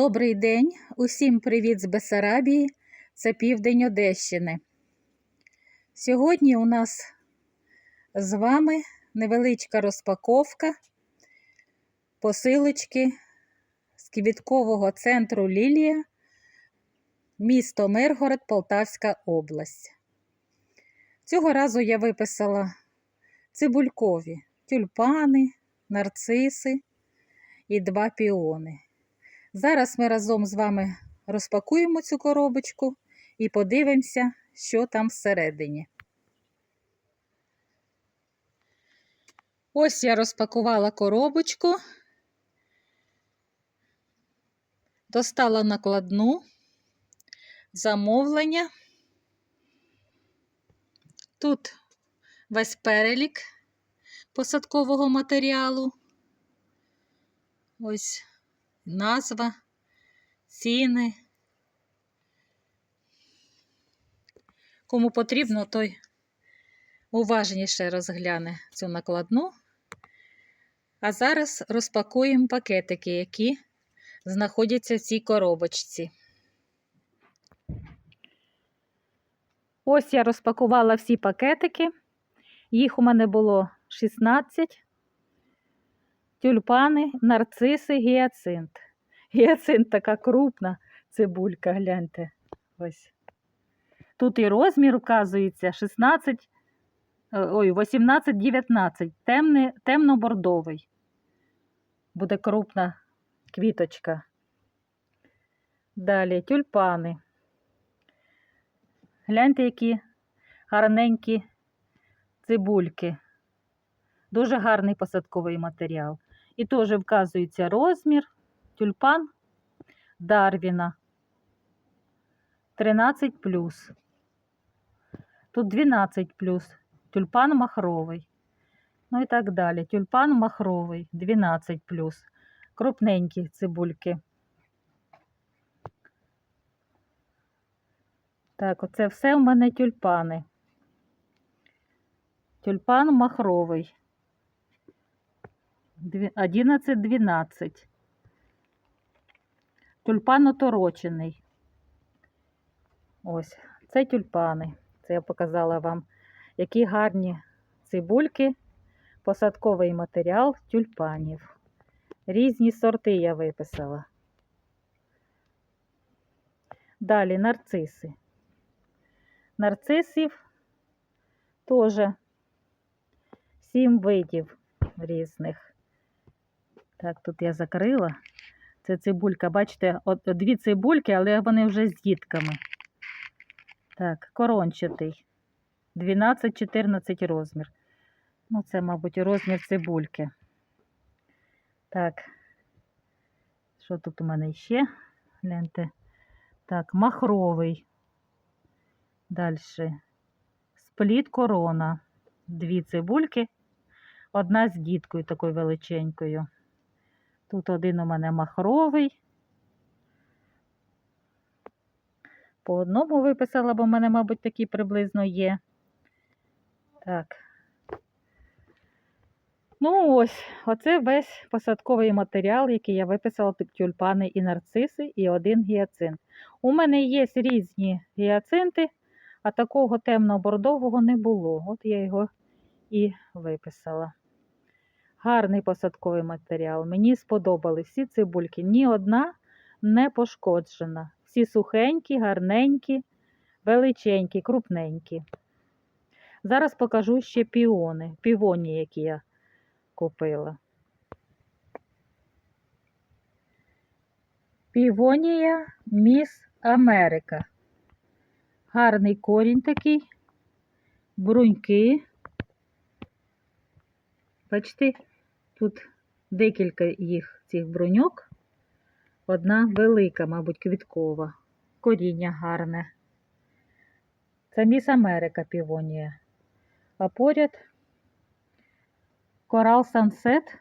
Добрий день, усім привіт з Бесарабії, це південь Одещини. Сьогодні у нас з вами невеличка розпаковка посилочки з квіткового центру Лілія, місто Миргород, Полтавська область. Цього разу я виписала цибулькові тюльпани, нарциси і два піони. Зараз ми разом з вами розпакуємо цю коробочку і подивимося, що там всередині. Ось я розпакувала коробочку, достала накладну, замовлення. Тут весь перелік посадкового матеріалу. Ось назва, ціни. Кому потрібно, той уважніше розгляне цю накладну. А зараз розпакуємо пакетики, які знаходяться в цій коробочці. Ось я розпакувала всі пакетики. Їх у мене було 16 тюльпани, нарциси, гіацинт. Гіацинт така крупна цибулька, гляньте. Ось. Тут і розмір вказується 16, ой, 18-19, темний, темно-бордовий. Буде крупна квіточка. Далі тюльпани. Гляньте, які гарненькі цибульки. Дуже гарний посадковий матеріал. І теж вказується розмір, тюльпан Дарвіна 13 Тут 12 тюльпан махровий. Ну і так далі. Тюльпан махровий 12 Крупненькі цибульки. Так, оце все в мене тюльпани. Тюльпан махровий. 11-12. Тюльпан оторочений. Ось, це тюльпани. Це я показала вам, які гарні цибульки, посадковий матеріал тюльпанів. Різні сорти я виписала. Далі нарциси. Нарцисів теж сім видів різних. Так, тут я закрила. Це цибулька, бачите, от дві цибульки, але вони вже з дітками. Так, корончатий. 12-14 розмір. Ну, це, мабуть, розмір цибульки. Так, що тут у мене ще? Гляньте. Так, махровий. Далі. Спліт корона. Дві цибульки. Одна з діткою такою величенькою. Тут один у мене махровий. По одному виписала, бо в мене, мабуть, такі приблизно є. Так. Ну, ось, оце весь посадковий матеріал, який я виписала тут тюльпани і нарциси, і один гіацинт. У мене є різні гіацинти, а такого темно-бордового не було. От я його і виписала. Гарний посадковий матеріал. Мені сподобались всі цибульки. Ні одна не пошкоджена. Всі сухенькі, гарненькі, величенькі, крупненькі. Зараз покажу ще піони, півоні, які я купила. Півонія Міс Америка. Гарний корінь такий, бруньки. Бачите, Тут декілька їх цих броньок. Одна велика, мабуть, квіткова. Коріння гарне. Це міс Америка півонія. А поряд корал Сансет.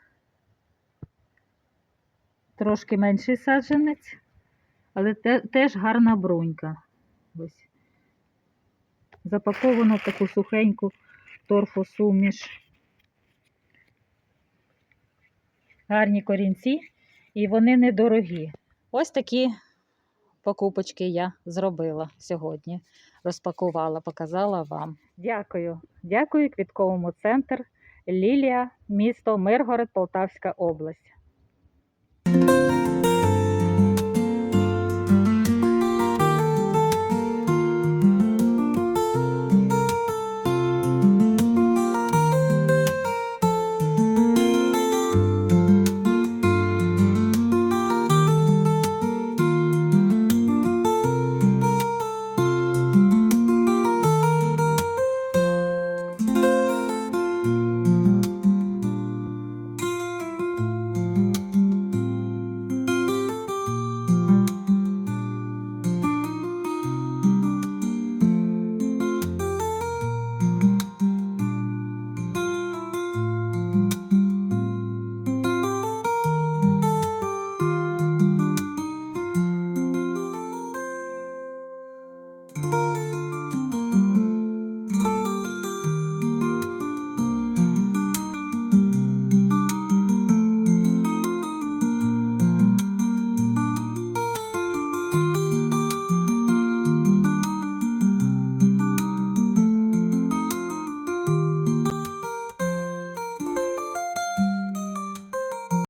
Трошки менший саджанець, але те, теж гарна брунька. Ось. Запаковано таку сухеньку торфосуміш. Гарні корінці, і вони недорогі. Ось такі покупочки я зробила сьогодні. Розпакувала, показала вам. Дякую. Дякую квітковому центру Лілія, місто Миргород, Полтавська область.